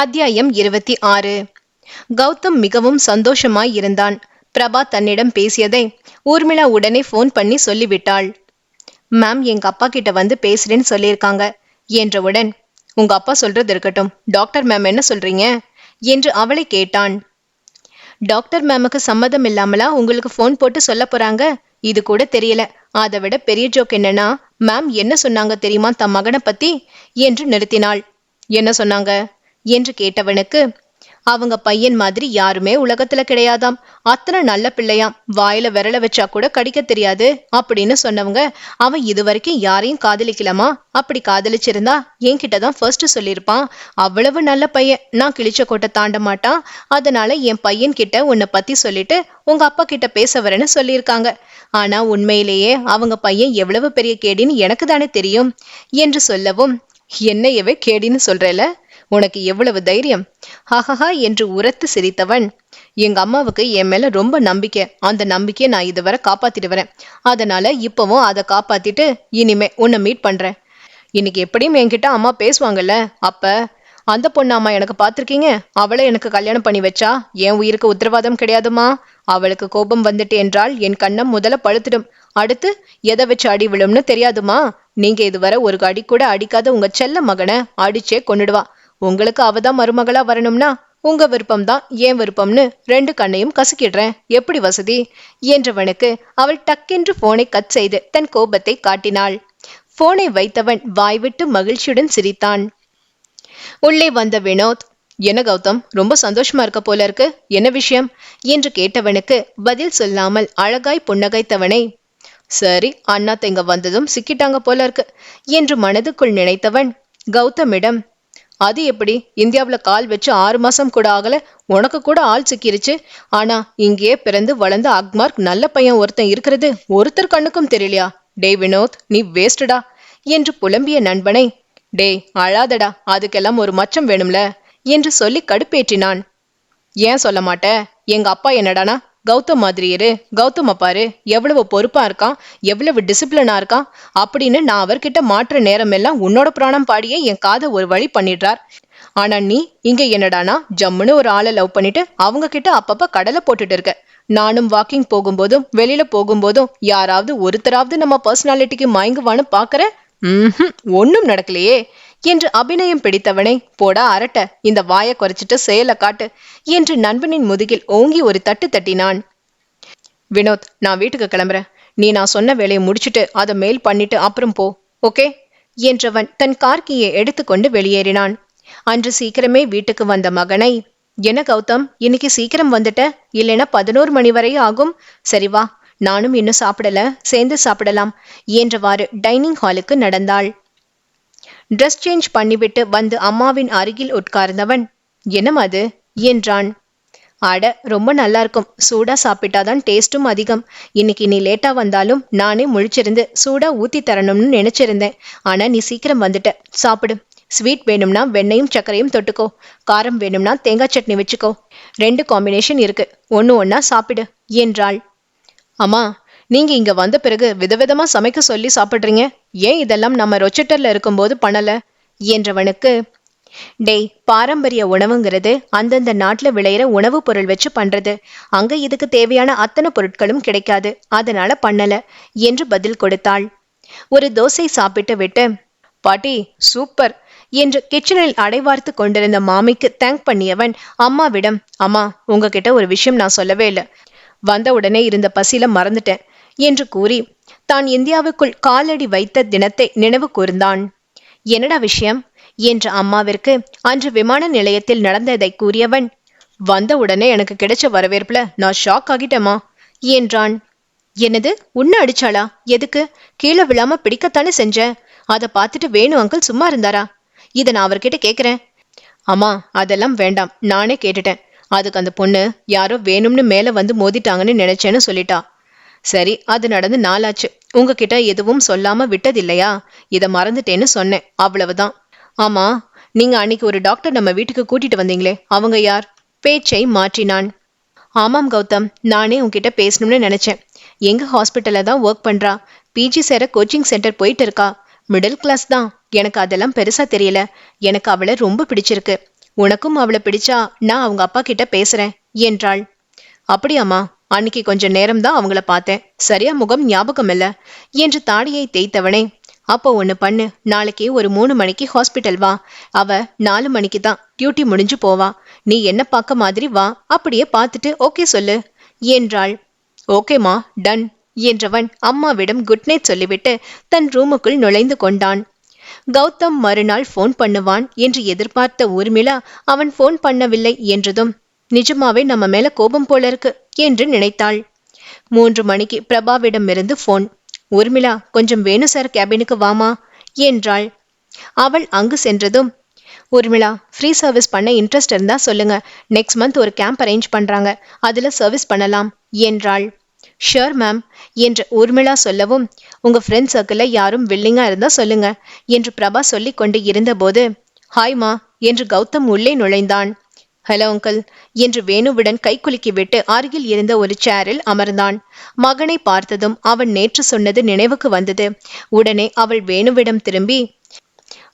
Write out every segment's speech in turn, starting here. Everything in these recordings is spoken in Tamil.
அத்தியாயம் இருபத்தி ஆறு. கௌதம் மிகவும் சந்தோஷமாய் இருந்தான். பிரபா தன்னிடம் பேசியதை ஊர்மிளா உடனே ஃபோன் பண்ணி சொல்லிவிட்டாள். மேம் எங்க அப்பா கிட்ட வந்து பேசுறேன்னு சொல்லியிருக்காங்க என்றவுடன் உங்க அப்பா சொல்றது இருக்கட்டும். டாக்டர் மேம் என்ன சொல்றீங்க? என்று அவளை கேட்டான். டாக்டர் மேமுக்கு சம்மதம் இல்லாமலா உங்களுக்கு ஃபோன் போட்டு சொல்ல போறாங்க? இது கூட தெரியல. அதை விட பெரிய ஜோக் என்னன்னா மேம் என்ன சொன்னாங்க தெரியுமா தம் மகனை பத்தி? என்று நிறுத்தினாள். என்ன சொன்னாங்க? என்று கேட்டவனுக்கு அவங்க பையன் மாதிரி யாருமே உலகத்துல கிடையாதாம். அத்தனை நல்ல பிள்ளையாம். வாயில விரல வச்சா கூட கடிக்க தெரியாது. அப்படின்னு சொன்னவங்க அவன் இதுவரைக்கும் யாரையும் காதலிக்கலாமா? அப்படி காதலிச்சிருந்தா என்கிட்ட தான் ஃபர்ஸ்ட் சொல்லியிருப்பான். அவ்வளவு நல்ல பையன். நான் கிழிச்ச கோட்டை தாண்ட மாட்டான். அதனால என் பையன் கிட்ட உன்னை பத்தி சொல்லிட்டு உங்க அப்பா கிட்ட பேச வரேன்னு சொல்லியிருக்காங்க. ஆனா உண்மையிலேயே அவங்க பையன் எவ்வளவு பெரிய கேடின்னு எனக்கு தானே தெரியும். என்று சொல்லவும் என்னையவே கேடின்னு சொல்றேல? உனக்கு எவ்வளவு தைரியம்? ஹஹஹா என்று உரத்து சிரித்தவன். எங்க அம்மாவுக்கு என் மேல ரொம்ப நம்பிக்கை. அந்த நம்பிக்கையை நான் இதுவரை காப்பாத்திட்டு வரேன் அதனால இப்பவும் அதை காப்பாத்திட்டு இனிமே உன்னை மீட் பண்றேன். இன்னைக்கு எப்படியும் என்கிட்ட அம்மா பேசுவாங்கல்ல? அப்ப அந்த பொண்ணாமா அம்மா எனக்கு பார்த்துருக்கீங்க? அவளை எனக்கு கல்யாணம் பண்ணி வச்சா? என் உயிருக்கு உத்தரவாதம் கிடையாதுமா? அவளுக்கு கோபம் வந்துட்டு என்றால் என் கண்ணம் முதல்ல பழுத்திடும். அடுத்து எதை வச்சு அடி விழும்னு தெரியாதுமா? நீங்க இதுவரை ஒரு அடி கூட அடிக்காத உங்க செல்ல மகனை அடிச்சே கொண்டுடுவா உங்களுக்கு அவதான் மருமகளா வரணும்னா உங்க விருப்பம்தான் ஏன் விருப்பம்னு ரெண்டு கண்ணையும் கசக்கிடுறேன். எப்படி வசதி? என்றவனுக்கு அவள் டக்கென்று போனை கட் செய்து தன் கோபத்தை காட்டினாள். போனை வைத்தவன் வாய்விட்டு மகிழ்ச்சியுடன் சிரித்தான். உள்ளே வந்த வினோத் என்ன கௌதம் ரொம்ப சந்தோஷமா இருக்க போல இருக்கு. என்ன விஷயம்? என்று கேட்டவனுக்கு பதில் சொல்லாமல் அழகாய் புன்னகைத்தவனை சரி அண்ணா இங்க வந்ததும் சிக்கிட்டாங்க போல இருக்கு என்று மனதுக்குள் நினைத்தவன் கௌதமிடம் அது எப்படி? இந்தியாவில் கால் வச்சு ஆறு மாசம் கூட ஆகல. உனக்கு கூட ஆள் சிக்கிருச்சு. ஆனா இங்கேயே பிறந்து வளர்ந்த அக்மார்க் நல்ல பையன் ஒருத்தன் இருக்கிறது. ஒருத்தர் கண்ணுக்கும் தெரியலையா? டேய் வினோத் நீ வேஸ்டடா என்று புலம்பிய நண்பனை டேய் அழாதடா. அதுக்கெல்லாம் ஒரு மச்சம் வேணும்ல? என்று சொல்லி கடுப்பேற்றினான். ஏன் சொல்ல மாட்ட? எங்க அப்பா என்னடானா? கௌதம் மாதிரி இரு. கௌதம் பாரு எவ்வளவு பொறுப்பா இருக்கான்? எவ்வளவு டிசிப்ளினா இருக்கான்? அப்படின்னு நான் அவர்கிட்ட மாற்ற நேரம் எல்லாம் உன்னோட பிராணம் பாடியே என் காதை ஒரு வழி பண்ணிடுறார். ஆனா நீ இங்க என்னடானா ஜம்முன்னு ஒரு ஆளை லவ் பண்ணிட்டு அவங்க கிட்ட அப்பப்ப கடலை போட்டுட்டு இருக்க. நானும் வாக்கிங் போகும்போதும் வெளியில போகும்போதும் யாராவது ஒருத்தராவது நம்ம பர்சனாலிட்டிக்கு மயங்குவான்னு பாக்குற? ம் ஒன்னும் நடக்கலையே. என்று அபிநயம் பிடித்தவனை போடா அரட்ட இந்த வாயை குறைச்சிட்டு செயலை காட்டு என்று நண்பனின் முதுகில் ஓங்கி ஒரு தட்டு தட்டினான். வினோத் நான் வீட்டுக்கு கிளம்புறேன். நீ நான் சொன்ன வேலையை முடிச்சுட்டு அதை மெயில் பண்ணிட்டு அப்புறம் போ ஓகே? என்றவன் தன் கார்கியை எடுத்துக்கொண்டு வெளியேறினான். அன்று சீக்கிரமே வீட்டுக்கு வந்த மகனை என்ன கௌதம் இன்னைக்கு சீக்கிரம் வந்துட்ட? இல்லைன்னா பதினோரு மணி வரை ஆகும். சரி வா நானும் இன்னும் சாப்பிடல சேர்ந்து சாப்பிடலாம் என்றவாறு டைனிங் ஹாலுக்கு நடந்தாள். ட்ரெஸ் சேஞ்ச் பண்ணிவிட்டு வந்து அம்மாவின் அருகில் உட்கார்ந்தவன் என்னம் அது? என்றான். அட ரொம்ப நல்லா இருக்கும் சூடா சாப்பிட்டாதான் டேஸ்ட்டும் அதிகம். இன்னைக்கு நீ லேட்டா வந்தாலும் நானே முழிச்சிருந்து சூடா ஊத்தி தரணும்னு நினைச்சிருந்தேன். ஆனா நீ சீக்கிரம் வந்துட்ட. சாப்பிடு. ஸ்வீட் வேணும்னா வெண்ணையும் சர்க்கரையும் தொட்டுக்கோ. காரம் வேணும்னா தேங்காய் சட்னி வச்சுக்கோ. ரெண்டு காம்பினேஷன் இருக்கு. ஒன்று ஒன்றா சாப்பிடு என்றாள். அம்மா நீங்க இங்க வந்த பிறகு விதவிதமா சமைக்க சொல்லி சாப்பிடுறீங்க. ஏன் இதெல்லாம் நம்ம ரொச்செட்டர்ல இருக்கும்போது பண்ணல? என்றவனுக்கு டேய் பாரம்பரிய உணவுங்கிறது அந்தந்த நாட்டுல விளையிற உணவுப் பொருள் வச்சு பண்றது. அங்க இதுக்கு தேவையான அத்தனை பொருட்களும் கிடைக்காது. அதனால பண்ணல என்று பதில் கொடுத்தாள். ஒரு தோசை சாப்பிட்டு விட்டு பாட்டி சூப்பர் என்று கிச்சனில் அடைவார்த்து கொண்டிருந்த மாமிக்கு தேங்க் பண்ணியவன் அம்மாவிடம் அம்மா உங்ககிட்ட ஒரு விஷயம் நான் சொல்லவே இல்லை. வந்த உடனே இருந்த பசியில மறந்துட்டேன். என்று கூறி தான் இந்தியாவுக்குள் காலடி வைத்த தினத்தை நினைவு கூர்ந்தான். என்னடா விஷயம்? என்ற அம்மாவிற்கு அன்று விமான நிலையத்தில் நடந்ததை கூறியவன் வந்த உடனே எனக்கு கிடைச்ச வரவேற்புல நான் ஷாக் ஆகிட்டேமா என்றான். என்னது? உன்ன அடிச்சாளா? எதுக்கு? கீழே விழாம பிடிக்கத்தானே செஞ்ச? அதை பார்த்துட்டு வேணு அங்கிள் சும்மா இருந்தாரா? இதை நான் அவர்கிட்ட கேட்குறேன் அம்மா அதெல்லாம் வேண்டாம். நானே கேட்டுட்டேன். அதுக்கு அந்த பொண்ணு யாரோ வேணும்னு மேலே வந்து மோதிட்டாங்கன்னு நினைச்சேன்னு சொல்லிட்டா. சரி அது நடந்து நாளாச்சு. உங்ககிட்ட எதுவும் சொல்லாம விட்டதில்லையா? இதை மறந்துட்டேன்னு சொன்னேன். அவ்வளவுதான். ஆமா நீங்க அன்னைக்கு ஒரு டாக்டர் நம்ம வீட்டுக்கு கூட்டிட்டு வந்தீங்களே அவங்க யார்? பேச்சை மாற்றினான். ஆமாம் கௌதம் நானே உங்ககிட்ட பேசணும்னு நினைச்சேன். எங்க ஹாஸ்பிட்டல்ல தான் ஒர்க் பண்றா. பிஜி சேர கோச்சிங் சென்டர் போயிட்டு இருக்கா. மிடில் கிளாஸ் தான். எனக்கு அதெல்லாம் பெருசா தெரியல. எனக்கு அவளை ரொம்ப பிடிச்சிருக்கு. உனக்கும் அவளை பிடிச்சா நான் அவங்க அப்பா கிட்ட பேசுறேன் என்றாள். அப்படியாம்மா அன்னைக்கு கொஞ்ச நேரம் தான் அவங்கள பார்த்தேன். சரியா முகம் ஞாபகம் இல்ல. என்று தாடியை தேய்த்தவனே அப்போ ஒன்று பண்ணு. நாளைக்கு ஒரு மூணு மணிக்கு ஹாஸ்பிட்டல் வா. அவ நாலு மணிக்கு தான் டியூட்டி முடிஞ்சு போவா. நீ என்ன பார்க்க மாதிரி வா. அப்படியே பார்த்துட்டு ஓகே சொல்லு. என்றாள். ஓகேம்மா டன் என்றவன் அம்மாவிடம் குட் நைட் சொல்லிவிட்டு தன் ரூமுக்குள் நுழைந்து கொண்டான். கௌதம் மறுநாள் ஃபோன் பண்ணுவான் என்று எதிர்பார்த்த ஊர்மிளா அவன் ஃபோன் பண்ணவில்லை என்றதும் நிஜமாவே நம்ம மேல கோபம் போல இருக்கு என்று நினைத்தாள். மூன்று மணிக்கு பிரபாவிடமிருந்து ஃபோன் ஊர்மிளா கொஞ்சம் வேணும் சார் கேபினுக்கு வாமா என்றாள். அவள் அங்கு சென்றதும் ஊர்மிளா ஃப்ரீ சர்வீஸ் பண்ண இன்ட்ரெஸ்ட் இருந்தா சொல்லுங்க. நெக்ஸ்ட் மந்த் ஒரு கேம்ப் அரேஞ்ச் பண்றாங்க. அதுல சர்வீஸ் பண்ணலாம் என்றாள். ஷியோர் மேம் என்று ஊர்மிளா சொல்லவும் உங்க ஃப்ரெண்ட் சர்க்கிளில் யாரும் வில்லிங்கா இருந்தா சொல்லுங்க என்று பிரபா சொல்லிக் கொண்டு இருந்தபோது ஹாய்மா என்று கௌதம் உள்ளே நுழைந்தான். Hello uncle. என்று வேணுவிடன் கைக்குலுக்கிவிட்டு அருகில் இருந்த ஒரு சேரில் அமர்ந்தான். மகனை பார்த்ததும் அவன் நேற்று சொன்னது நினைவுக்கு வந்தது. உடனே அவள் வேணுவிடம் திரும்பி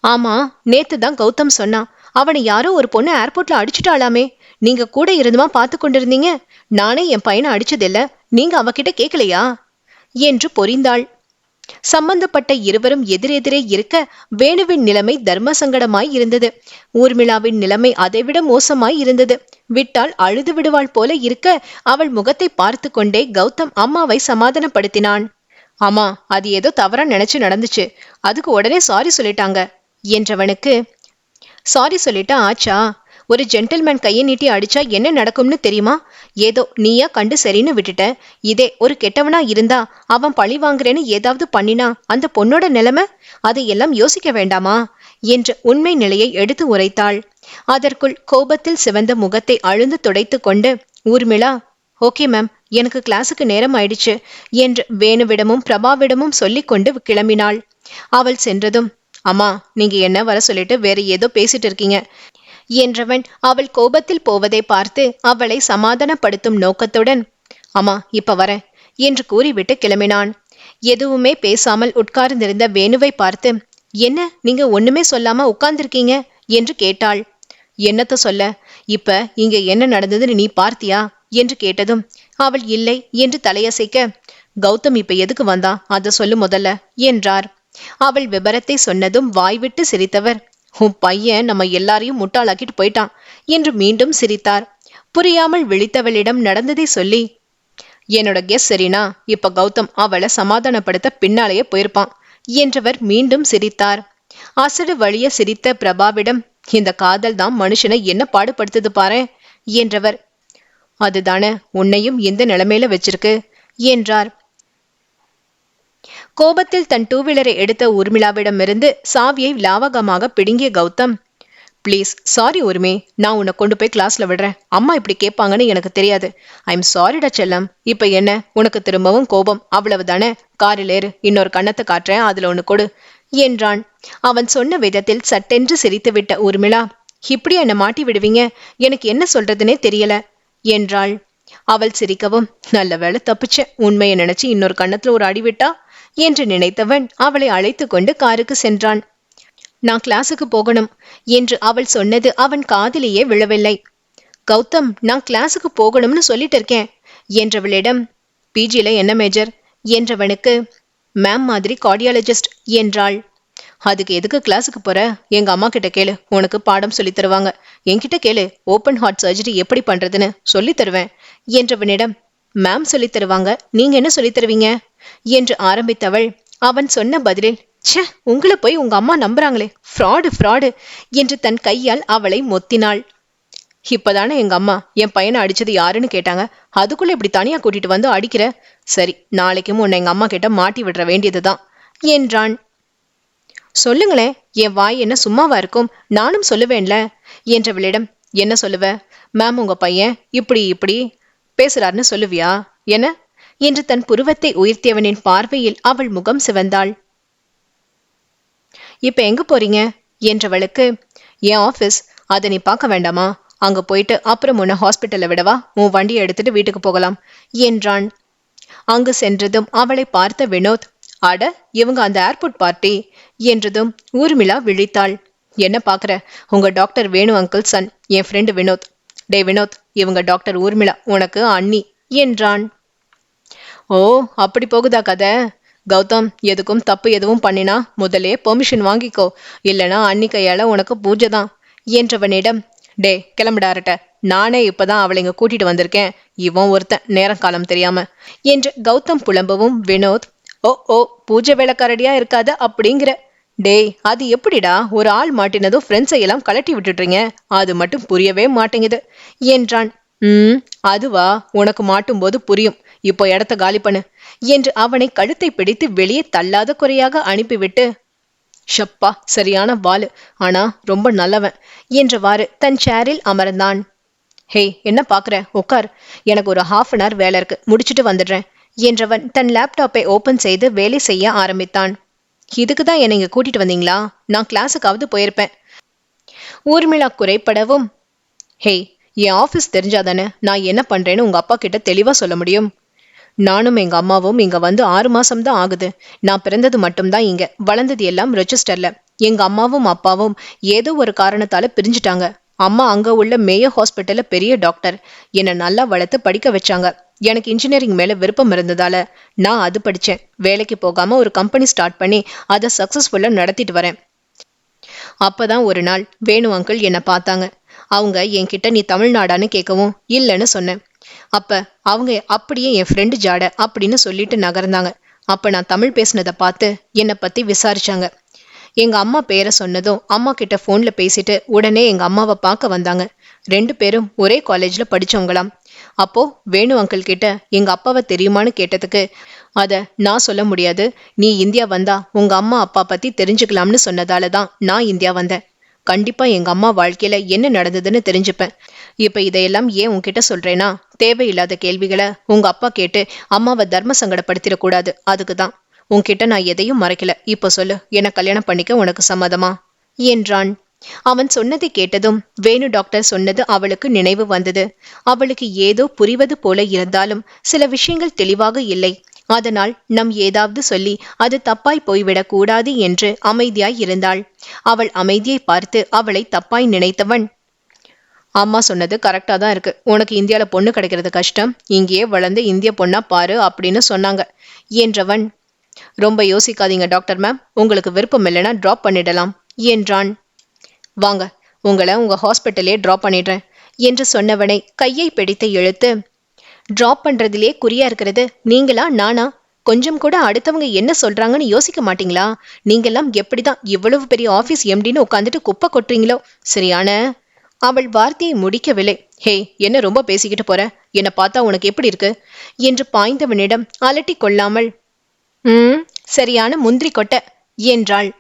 ஆமா நேத்து தான் கௌதம் சொன்னான் அவனை யாரோ ஒரு பொண்ணு ஏர்போர்ட்ல அடிச்சுட்டாளாமே. நீங்க கூட இருந்துமா பார்த்து கொண்டிருந்தீங்க? நானே என் பையனை அடிச்சதில்ல. நீங்க அவகிட்ட கேட்கலையா என்று பொறிந்தாள் சம்பந்தப்பட்ட இருவரும் எதிரெதிரே இருக்க வேணுவின் நிலைமை தர்ம சங்கடமாய் இருந்தது. ஊர்மிளாவின் நிலைமை அதைவிட மோசமாய் இருந்தது. விட்டால் அழுது விடுவாள் போல இருக்க அவள் முகத்தை பார்த்து கொண்டே கௌதம் அம்மாவை சமாதானப்படுத்தினான். ஆமா அது ஏதோ தவறா நினைச்சு நடந்துச்சு. அதுக்கு உடனே சாரி சொல்லிட்டாங்க என்றவனுக்கு சாரி சொல்லிட்டா ஆச்சா? ஒரு ஜென்டில்மேன் கையை நீட்டி அடிச்சா என்ன நடக்கும்னு தெரியுமா? ஏதோ நீயா கண்டு சரின்னு விட்டுட்ட. இதே ஒரு கெட்டவனா இருந்தா அவன் பழி வாங்குறேன்னு ஏதாவது பண்ணினா அந்த பொண்ணோட நிலைமை? அதையெல்லாம் யோசிக்க வேண்டாமா? என்று உண்மை நிலையை எடுத்து உரைத்தாள். அதற்குள் கோபத்தில் சிவந்த முகத்தை அழுந்து துடைத்து கொண்டு ஊர்மிளா ஓகே மேம் எனக்கு கிளாஸுக்கு நேரம் ஆயிடுச்சு என்று வேணுவிடமும் பிரபாவிடமும் சொல்லிக்கொண்டு கிளம்பினாள். அவள் சென்றதும் அம்மா நீங்க என்ன வர சொல்லிட்டு வேற ஏதோ பேசிட்டு இருக்கீங்க. என்றவன் அவள் கோபத்தில் போவதை பார்த்து அவளை சமாதானப்படுத்தும் நோக்கத்துடன் அம்மா இப்ப வர என்று கூறிவிட்டு கிளம்பினான். எதுவுமே பேசாமல் உட்கார்ந்திருந்த வேணுவை பார்த்து என்ன நீங்க ஒண்ணுமே சொல்லாம உட்கார்ந்திருக்கீங்க? என்று கேட்டாள். என்னத்த சொல்ல இப்ப இங்க என்ன நடந்ததுன்னு நீ பார்த்தியா? என்று கேட்டதும் அவள் இல்லை என்று தலையசைக்க கௌதம் இப்ப எதுக்கு வந்தா? அதை சொல்லு முதல்ல என்றார். அவள் விபரத்தை சொன்னதும் வாய்விட்டு சிரித்தவர் உன் பையன் நம்ம எல்லாரையும் முட்டாளாக்கிட்டு போயிட்டான் என்று மீண்டும் சிரித்தார். புரியாமல் விழித்தவளிடம் நடந்ததை சொல்லி என்னோட கெஸ் சரினா இப்ப கௌதம் அவளை சமாதானப்படுத்த பின்னாலேயே போயிருப்பான் என்றவர் மீண்டும் சிரித்தார். அசடு வழிய சிரித்த பிரபாவிடம் இந்த காதல் தான் மனுஷனை என்ன பாடுபடுத்துது பாரு என்றவர் அதுதானே உன்னையும் இந்த நிலைமையில வச்சிருக்கு என்றார். கோபத்தில் தன் டூ வீலரை எடுத்த ஊர்மிளாவிடமிருந்து சாவியை லாவகமாக பிடுங்கிய கௌதம் ப்ளீஸ் சாரி உரிமை நான் உன்னை கொண்டு போய் கிளாஸ்ல விடுறேன். அம்மா இப்படி கேட்பாங்கன்னு எனக்கு தெரியாது. ஐ எம் சாரிடா செல்லம். இப்ப என்ன? உனக்கு திரும்பவும் கோபம். அவ்வளவுதானே காரில் ஏறு. இன்னொரு கண்ணத்தை காட்டுறேன். அதுல ஒன்று கொடு. என்றான். அவன் சொன்ன விதத்தில் சட்டென்று சிரித்துவிட்ட ஊர்மிளா இப்படி என்னை மாட்டி விடுவீங்க? எனக்கு என்ன சொல்றதுனே தெரியல. என்றாள். அவள் சிரிக்கவும் நல்ல வேளை தப்பிச்ச உண்மையை நினைச்சு இன்னொரு கண்ணத்துல ஒரு அடி விட்டா? என்று நினைத்தவன் அவளை அழைத்து கொண்டு காருக்கு சென்றான். நான் கிளாஸுக்கு போகணும் என்று அவள் சொன்னது அவன் காதிலேயே விழவில்லை. கௌதம் நான் கிளாஸுக்கு போகணும்னு சொல்லிட்டு இருக்கேன் என்றவளிடம் பிஜில என்ன மேஜர் என்றவனுக்கு மேம் மாதிரி கார்டியாலஜிஸ்ட் என்றாள். அதுக்கு எதுக்கு கிளாஸுக்கு போற? எங்க அம்மா கிட்ட கேளு. உனக்கு பாடம் சொல்லி தருவாங்க. என்கிட்ட கேளு. ஓப்பன் ஹார்ட் சர்ஜரி எப்படி பண்றதுன்னு சொல்லி தருவேன் என்றவனிடம் மேம் சொல்லி தருவாங்க. நீங்க என்ன சொல்லி தருவீங்க? என்று ஆரம்பித்தவள் அவன் சொன்ன பதிலில் ச்சே உங்களை போய் உங்க அம்மா நம்புறாங்களே. ஃப்ராடு ஃப்ராடு என்று தன் கையால் அவளை மொத்தினாள். இப்பதானே எங்க அம்மா? என் பையனை அடிச்சது யாருன்னு கேட்டாங்க. அதுக்குள்ள இப்படி தனியா கூட்டிட்டு வந்து அடிக்கிற? சரி நாளைக்கும் உன்னை எங்க அம்மா கிட்ட மாட்டி விடுற வேண்டியதுதான் என்றான். சொல்லுங்களேன் என் வாய் என்ன சும்மாவா இருக்கும்? நானும் சொல்லுவேன்ல. என்றவளிடம் என்ன சொல்லுவ? மேம் உங்க பையன் இப்படி இப்படி பேசுறாருன்னு சொல்லுவியா? என்ன? என்று தன் புருவத்தை உயர்த்தியவனின் பார்வையில் அவள் முகம் சிவந்தாள். இப்ப எங்க போறீங்க? என்றவளுக்கு என் ஆபீஸ் அதை நீ பார்க்க வேண்டாமா? அங்க போயிட்டு அப்புறம் உன்னை ஹாஸ்பிட்டல்ல விடவா? உன் வண்டியை எடுத்துட்டு வீட்டுக்கு போகலாம். என்றான். அங்கு சென்றதும் அவளை பார்த்த வினோத் அட இவங்க அந்த ஏர்போர்ட் பார்ட்டி என்றதும் ஊர்மிளா விழித்தாள். என்ன பார்க்குற உங்க டாக்டர் வேணு அங்கிள் சன் என் ஃப்ரெண்டு வினோத். டே வினோத் இவங்க டாக்டர் ஊர்மிளா உனக்கு அண்ணி என்றான். ஓ அப்படி போகுதா கதை? கௌதம் எதுக்கும் தப்பு எதுவும் பண்ணினா முதலே பெர்மிஷன் வாங்கிக்கோ. இல்லனா அண்ணி கையால உனக்கு பூஜை தான் என்றவனிடம். டே கிளம்பிடாரட்ட நானே இப்பதான் அவளை இங்க கூட்டிட்டு வந்திருக்கேன். இவன் ஒருத்தன். நேரம் காலம் தெரியாம என்று கௌதம் புலம்பவும் வினோத் ஓ ஓ பூஜை வேலைக்காரடியா இருக்காத அப்படிங்கிற. டேய் அது எப்படிடா ஒரு ஆள் மாட்டினதும் ஃப்ரெண்ட்ஸை எல்லாம் கலட்டி விட்டுடுறீங்க அது மட்டும் புரியவே மாட்டேங்குது. என்றான். ம் அதுவா? உனக்கு மாட்டும்போது புரியும். இப்போ இடத்த காலி பண்ணு. என்று அவனை கழுத்தை பிடித்து வெளியே தள்ளாத குறையாக அனுப்பிவிட்டு ஷப்பா சரியான வாலு ஆனா ரொம்ப நல்லவன். என்றவாறு தன் சேரில் அமர்ந்தான். ஹே என்ன பாக்குற? உட்கார். எனக்கு ஒரு ஹாஃப் அன் ஹவர் வேலை இருக்கு. முடிச்சுட்டு வந்துடுறேன். என்றவன் தன் லேப்டாப்பை ஓபன் செய்து வேலை செய்ய ஆரம்பித்தான். இதுக்கு தான் என்னை இங்க கூட்டிட்டு வந்தீங்களா? நான் கிளாஸுக்காவது போயிருப்பேன். ஊர்மிளா குறைப்படவும் ஹே என் ஆஃபீஸ் தெரிஞ்சாதானே நான் என்ன பண்றேன்னு உங்க அப்பா கிட்ட தெளிவா சொல்ல முடியும். நானும் எங்க அம்மாவும் இங்க வந்து ஆறு மாசம் தான் ஆகுது. நான் பிறந்தது மட்டும்தான் இங்க. வளர்ந்தது எல்லாம் ரெஜிஸ்டர்ல எங்க அம்மாவும் அப்பாவும் ஏதோ ஒரு காரணத்தால பிரிஞ்சுட்டாங்க. அம்மா அங்க உள்ள மேயர் ஹாஸ்பிட்டல்ல பெரிய டாக்டர். என்னை நல்லா வளர்த்து படிக்க வச்சாங்க. எனக்கு இன்ஜினியரிங் மேல விருப்பம் இருந்ததால நான் அது படிச்சேன். வேலைக்கு போகாம ஒரு கம்பெனி ஸ்டார்ட் பண்ணி அதை சக்சஸ்ஃபுல்லா நடத்திட்டு வரேன். அப்பதான் ஒரு நாள் வேணு அங்கிள் என்னை பார்த்தாங்க. அவங்க என்கிட்ட நீ தமிழ்நாடான்னு கேட்கவும் இல்லைன்னு சொன்னேன். அப்ப அவங்க அப்படியே என் ஃப்ரெண்டு ஜாட அப்படின்னு சொல்லிட்டு நகர்ந்தாங்க. அப்ப நான் தமிழ் பேசினதை பார்த்து என்னை பத்தி விசாரிச்சாங்க. எங்க அம்மா பேரை சொன்னதும் அம்மா கிட்ட ஃபோனில் பேசிட்டு உடனே எங்க அம்மாவை பார்க்க வந்தாங்க. ரெண்டு பேரும் ஒரே காலேஜ்ல படிச்சவங்களாம். அப்போ வேணு அங்கிள் கிட்ட எங்க அப்பாவை தெரியுமான்னு கேட்டதுக்கு அத நான் சொல்ல முடியாது. நீ இந்தியா வந்தா உங்க அம்மா அப்பா பத்தி தெரிஞ்சுக்கலாம்னு சொன்னதால தான் நான் இந்தியா வந்தேன். கண்டிப்பா எங்க அம்மா வாழ்க்கையில என்ன நடந்ததுன்னு தெரிஞ்சுப்பேன். இப்ப இதையெல்லாம் ஏன் உன்கிட்ட சொல்றேன்னா தேவையில்லாத கேள்விகளை உங்க அப்பா கேட்டு அம்மாவை தர்ம சங்கடப்படுத்திடக்கூடாது அதுக்கு தான். உன்கிட்ட நான் எதையும் மறைக்கல. இப்போ சொல்லு என்ன கல்யாணம் பண்ணிக்க உனக்கு சம்மதமா? என்றான். அவன் சொன்னதை கேட்டதும் வேணு டாக்டர் சொன்னது அவளுக்கு நினைவு வந்தது. அவளுக்கு ஏதோ புரிவது போல இருந்தாலும் சில விஷயங்கள் தெளிவாக இல்லை. அதனால் நம் ஏதாவது சொல்லி அது தப்பாய் போய்விடக் கூடாது என்று அமைதியாய் இருந்தாள். அவள் அமைதியை பார்த்து அவளை தப்பாய் நினைத்தவன். அம்மா சொன்னது கரெக்டாக தான் இருக்கு. உனக்கு இந்தியாவில் பொண்ணு கிடைக்கிறது கஷ்டம். இங்கேயே வளர்ந்து இந்திய பொண்ணா பாரு அப்படின்னு சொன்னாங்க. என்றவன் ரொம்ப யோசிக்காதீங்க டாக்டர் மேம். உங்களுக்கு விருப்பம் இல்லைன்னா ட்ராப் பண்ணிடலாம் என்றான். வாங்க உங்களை உங்க ஹாஸ்பிட்டலே ட்ராப் பண்ணிடுறேன் என்று சொன்னவனை கையை பிடித்து இழுத்து ட்ராப் பண்றதிலே குறியா இருக்கிறது நீங்களா நானா? கொஞ்சம் கூட அடுத்தவங்க என்ன சொல்றாங்கன்னு யோசிக்க மாட்டீங்களா? நீங்கெல்லாம் எப்படிதான் இவ்வளவு பெரிய ஆபீஸ் எம்டின்னு உட்காந்துட்டு குப்பை கொட்டுறீங்களோ? சரியான? அவள் வார்த்தையை முடிக்கவில்லை. ஹே என்ன ரொம்ப பேசிக்கிட்டு போற? என்னை பார்த்தா உனக்கு எப்படி இருக்கு? என்று பாய்ந்தவனிடம் அலட்டி கொள்ளாமல் ம் சரியான முந்திரி கொட்டை என்றாள்.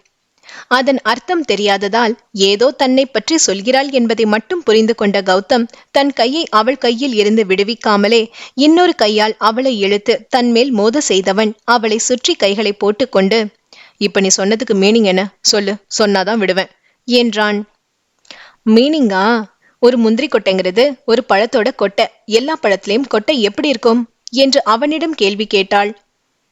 அதன் அர்த்தம் தெரியாததால் ஏதோ தன்னை பற்றி சொல்கிறாள் என்பதை மட்டும் புரிந்து கொண்ட கௌதம் தன் கையை அவள் கையில் இருந்து விடுவிக்காமலே இன்னொரு கையால் அவளை இழுத்து தன்மேல் மோத செய்தவன் அவளை சுற்றி கைகளை போட்டுக்கொண்டு இப்ப நீ சொன்னதுக்கு மீனிங் என்ன? சொல்லு. சொன்னாதான் விடுவேன். என்றான். மீனிங்கா ஒரு முந்திரி கொட்டைங்கிறது ஒரு பழத்தோட கொட்டை. எல்லா பழத்திலையும் கொட்டை எப்படி இருக்கும்? என்று அவனிடம் கேள்வி கேட்டாள்.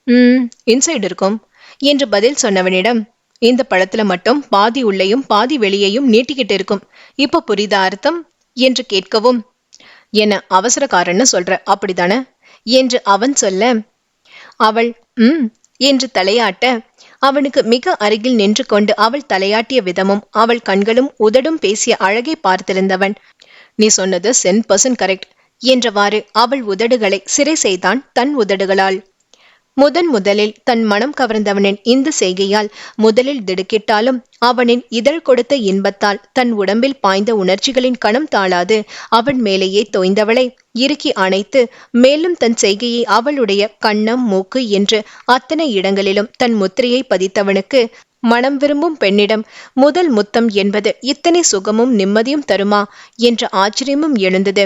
ம் இன்சைடு இருக்கும் என்று பதில் சொன்னவனிடம் இந்த பழத்துல மட்டும் பாதி உள்ளேயும் பாதி வெளியேயும் நீட்டிக்கிட்டு இருக்கும். இப்ப புரித அர்த்தம்? என்று கேட்கவும் என்ன அவசரக்காரன்னு சொல்ற அப்படிதானே என்று அவன் சொல்ல அவள் உம் என்று தலையாட்ட அவனுக்கு மிக அருகில் நின்று கொண்டு அவள் தலையாட்டிய விதமும் அவள் கண்களும் உதடும் பேசிய அழகை பார்த்திருந்தவன். நீ சொன்னது சென் பர்சன் கரெக்ட் என்றவாறு அவள் உதடுகளை சிறை செய்தான் தன் உதடுகளால். முதன் முதலில் தன் மனம் கவர்ந்தவனின் இந்த செய்கையால் முதலில் திடுக்கிட்டாலும் அவனின் இதழ் கொடுத்த இன்பத்தால் தன் உடம்பில் பாய்ந்த உணர்ச்சிகளின் கணம் தாழாது. அவன் மேலேயே தோய்ந்தவளை இறுக்கி அணைத்து மேலும் தன் செய்கையை அவளுடைய கண்ணம் மூக்கு என்று அத்தனை இடங்களிலும் தன் முத்திரையை பதித்தவனுக்கு மனம் விரும்பும் பெண்ணிடம் முதல் முத்தம் என்பது இத்தனை சுகமும் நிம்மதியும் தருமா என்ற ஆச்சரியமும் எழுந்தது.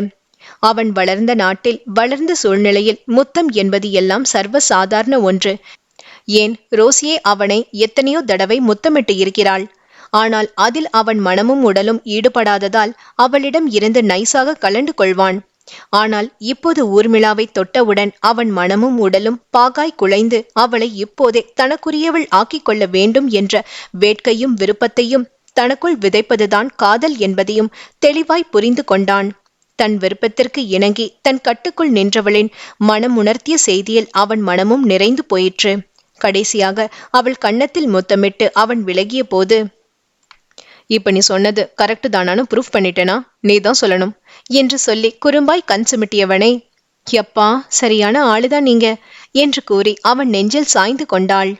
அவன் வளர்ந்த நாட்டில் வளர்ந்த சூழ்நிலையில் முத்தம் என்பது எல்லாம் சர்வ சாதாரண ஒன்று. ஏன்? ரோசியே அவனை எத்தனையோ தடவை முத்தமிட்டு இருக்கிறாள். ஆனால் அதில் அவன் மனமும் உடலும் ஈடுபடாததால் அவளிடம் இருந்து நைசாக கலண்டு கொள்வான். ஆனால் இப்போது ஊர்மிளாவை தொட்டவுடன் அவன் மனமும் உடலும் பாகாய் குலைந்து அவளை இப்போதே தனக்குரியவள் ஆக்கிக் கொள்ள வேண்டும் என்ற வேட்கையும் விருப்பத்தையும் தனக்குள் விதைப்பதுதான் காதல் என்பதையும் தெளிவாய் புரிந்து கொண்டான். தன் விருப்பத்திற்கு இணங்கி தன் கட்டுக்குள் நின்றவளின் மனம் உணர்த்திய செய்தியில் அவன் மனமும் நிறைந்து போயிற்று. கடைசியாக அவள் கன்னத்தில் முத்தமிட்டு அவன் விலகிய போது இப்ப நீ சொன்னது கரெக்டு தானான்னு ப்ரூஃப் பண்ணிட்டேனா? நீ தான் சொல்லணும் என்று சொல்லி குறும்பாய் கண் சுமிட்டியவனை யப்பா சரியான ஆளுதான் நீங்க என்று கூறி அவன் நெஞ்சில் சாய்ந்து கொண்டாள்.